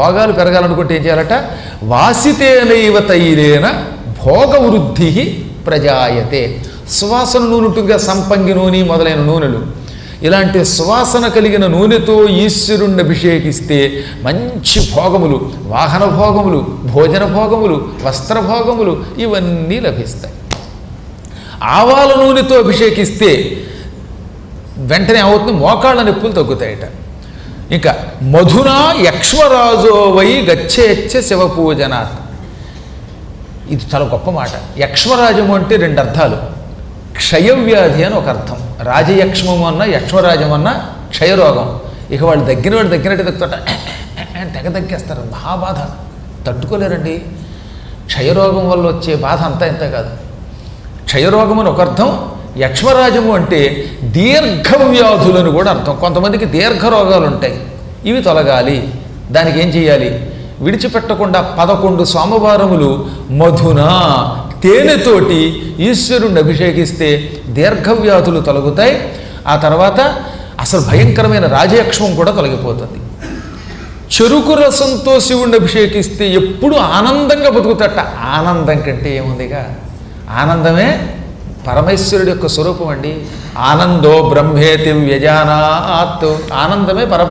భోగాలు పెరగాలనుకుంటే ఏం చేయాలట? వాసితేనైవ తైరేన భోగవృద్ధి ప్రజాయతే. సువాసన నూనె ఉంటుందిగా సంపంగి నూనె మొదలైన నూనెలు. ఇలాంటి సువాసన కలిగిన నూనెతో ఈశ్వరుణ్ణి అభిషేకిస్తే మంచి భోగములు వాహన భోగములు భోజన భోగములు వస్త్ర భోగములు ఇవన్నీ లభిస్తాయి. ఆవాల నూనెతో అభిషేకిస్తే వెంటనే అవుతుంది మోకాళ్ళ నొప్పులు తగ్గుతాయట. ఇంకా మధునా యక్ష్మరాజో వై గచ్చేచ్చ శివ పూజన ఇది చాలా గొప్ప మాట. యక్ష్మరాజము అంటే రెండు అర్థాలు. క్షయవ్యాధి అని ఒక అర్థం. రాజయక్ష్మము అన్న యక్ష్మరాజం అన్న క్షయరోగం. ఇక వాళ్ళు దగ్గర వాళ్ళు దగ్గరట్టు దగ్గర తెగ తగ్గేస్తారు. మహాబాధ తట్టుకోలేరండి. క్షయరోగం వల్ల వచ్చే బాధ అంతా ఇంత కాదు. క్షయరోగం అని ఒక అర్థం. యక్ష్మరాజము అంటే దీర్ఘవ్యాధులను కూడా అర్థం. కొంతమందికి దీర్ఘ రోగాలు ఉంటాయి. ఇవి తొలగాలి. దానికి ఏం చేయాలి? విడిచిపెట్టకుండా పదకొండు సోమవారములు మధున తేనెతోటి ఈశ్వరుణ్ణి అభిషేకిస్తే దీర్ఘవ్యాధులు తొలగుతాయి. ఆ తర్వాత అసలు భయంకరమైన రాజయక్ష్మం కూడా తొలగిపోతుంది. చెరుకు రసంతో శివుణ్ణి అభిషేకిస్తే ఎప్పుడు ఆనందంగా బతుకుతట. ఆనందం కంటే ఏముందిగా? ఆనందమే పరమేశ్వరుడి యొక్క స్వరూపం అండి. ఆనందో బ్రహ్మేతి వ్యజానాత్. ఆనందమే పర